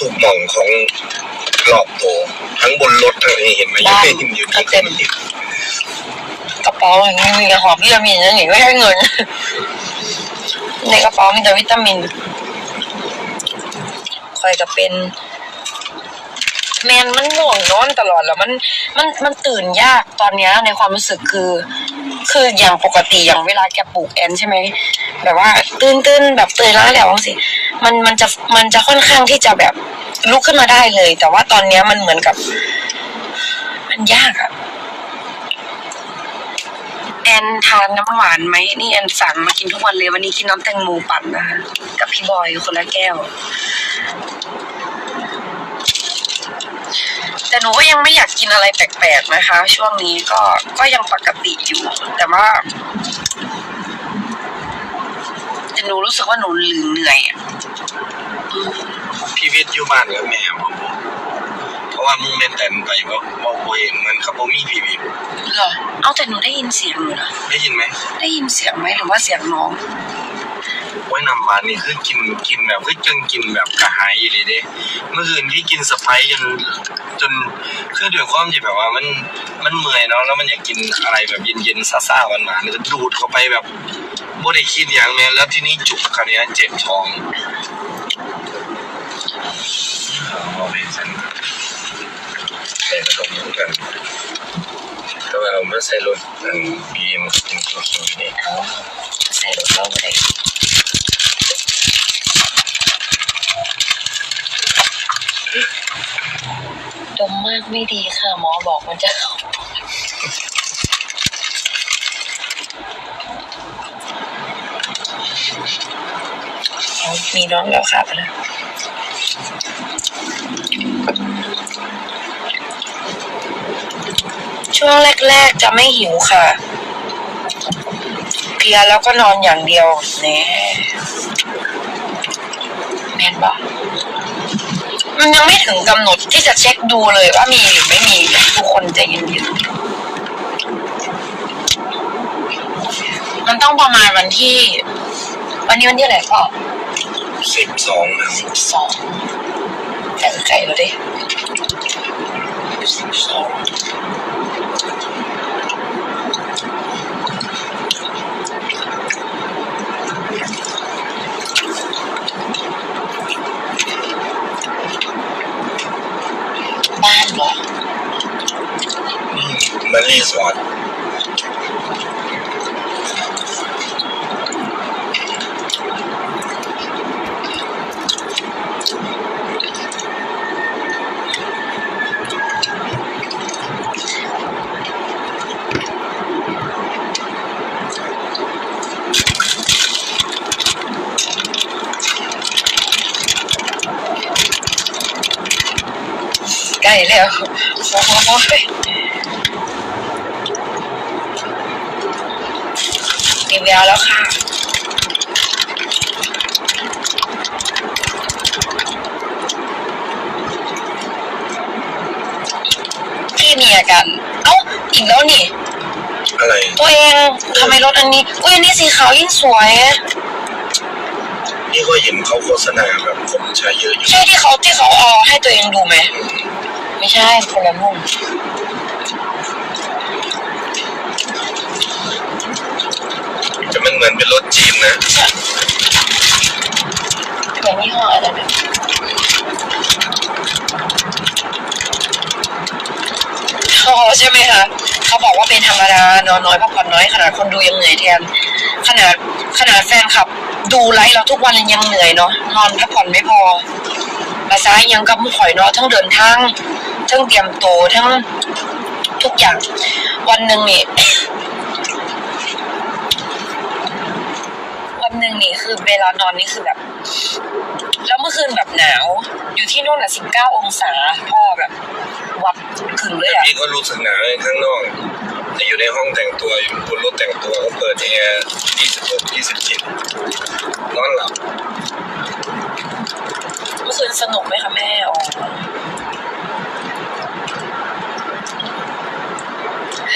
ถูกหม่องของรอบโตวทั้งบนรถทั้งนี้เห็นไหมยังไม่เห็นอยู่นี่เต็มกระเป๋าอย่างนี้มีแต่หอมวิตามินนั่นเองไม่ใช่เงิน ในกระเป๋ามีแต่วิตามินคอยจะเป็น แมนมันง่วงนอนตลอดแล้วมันมันมันตื่นยากตอนเนี้ยในความรู้สึกคือ คืออย่างปกติอย่างเวลาแกปลูกแอนใช่ไหมแบบว่า ตื่นตื่นแบบตื่นแล้วแล้วสิมันมันจะมันจะค่อนข้างที่จะแบบ ลุกขึ้นมาได้เลย แต่ว่าตอนเนี้ยมันเหมือนกับ มันยากอะแอนทานน้ำหวานไหมนี่แอนสั่งมากินทุกวันเลย วันนี้กินน้ำแตงโมปั่นนะคะกับพี่บอยคนละแก้ว แต่หนูก็ยังไม่อยากกินอะไรแปลกๆนะคะ ช่วงนี้ก็ก็ยังปกติอยู่ แต่ว่าแต่หนูรู้สึกว่าหนูลืมเหนื่อยอะ วิทย์อยู่บ้านกับแม่บ่บ่เพราะว่ามึงแม่นแต่นไปบ่บ่บ่เห็นเหมือนเขาบ่มีพี่วิทย์เหรอเอาแต่หนูได้ยินเสียงหนูนะได้ยินไหมได้ยินเสียงไหมหรือว่าเสียงน้องโอ้ยน้ำหวานนี่คือกินกินแบบคือจังกินแบบกระหายอีหลีเด้เมื่อคืนพี่กินสไปซ์จนจนคือด้วยความที่แบบว่ามันมันเมื่อยเนาะแล้วมันอยากกินอะไรแบบเย็นๆซ่าๆหวานๆก็ดูดเข้าไปแบบบ่ได้คิดอย่างแม่แล้วทีนี้จุกคราวเนี้ยเจ็บท้อง เอาไปสั่นใส่กระดมเหมือนกันแต่ว่าเราไม่ใส่รถอันบีเอ็มกินตัวสูงนี่เอาใส่รถเข้าไปดมมากไม่ดีค่ะ หมอบอกมันจะเข้ามีน้องแล้วค่ะไปแล้ว ช่วงแรก ๆ จะไม่หิวค่ะ เพียแล้วก็นอนอย่างเดียวแหน่ยแม่นบอกมันยังไม่ถึงกำหนดที่จะเช็คดูเลยว่ามีหรือไม่มีทุกคนใจเย็นๆมันต้องประมาณวันที่ วันนี้วันที่อะไรพ่อ สิบสองนะสิบสองแต่ไกลแล้วดิสิบสองบ้านเหรอมันรีสอร์ท ใกล้แล้วโอ้โหมีแววแล้วค่ะพี่มีอาการเอ้าอีกแล้วนี่ อะไร ตัวเองทำไมรถอันนี้ อุ้ยอันนี้สีขาวยิ่งสวย นี่ก็เห็นเขาโฆษณาแบบคนใช้เยอะอยู่ ใช่ที่เขาที่เขาเอาให้ตัวเองดูไหม ไม่ใช่คนละรุ่นแต่มันเหมือนเป็นรถจีนนะเหมือนยี่ห้ออะไรนะอ๋อใช่ไหมคะเขาบอกว่าเป็นธรรมดานอนน้อยพักผ่อนน้อยขนาดคนดูยังเหนื่อยแทน ขนาดขนาดแฟนคลับ ดูไลฟ์เราทุกวันยังเหนื่อยเนาะนอนพักผ่อนไม่พอภาษายังกับมุข่อยเนาะทั้งเดินทาง ทั้งเตรียมตัวทั้งทุกอย่าง วันหนึ่งนี่วันหนึ่งนี่คือเวลานอนนี่คือแบบ แล้วเมื่อคืนแบบหนาว อยู่ที่นู่นอะสิบเก้าองศาพ่อแบบวัดขึงเลยอะพี่ก็รู้สึกหนาวในข้างนอกแต่อยู่ในห้องแต่งตัวอยู่บนรถแต่งตัวก็เปิดแอร์26 27นอนหลับเมื่อคืนสนุกไหมคะแม่อ๋อ น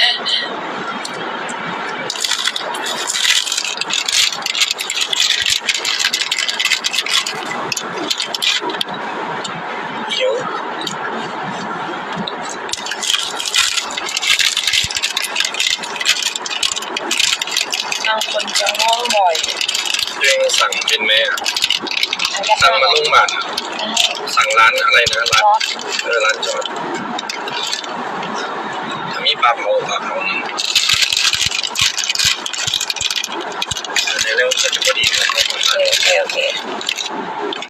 ั่งคนจะง่วบ่อยยังสั่งเป็นไหมอะสั่งมาโรงบ้านสั่งร้านอะไรนะร้านเออร้านจอด ปลาเผาปลาเผานี่ในเรื่องก็จะพอดีเลยโอเคโอเค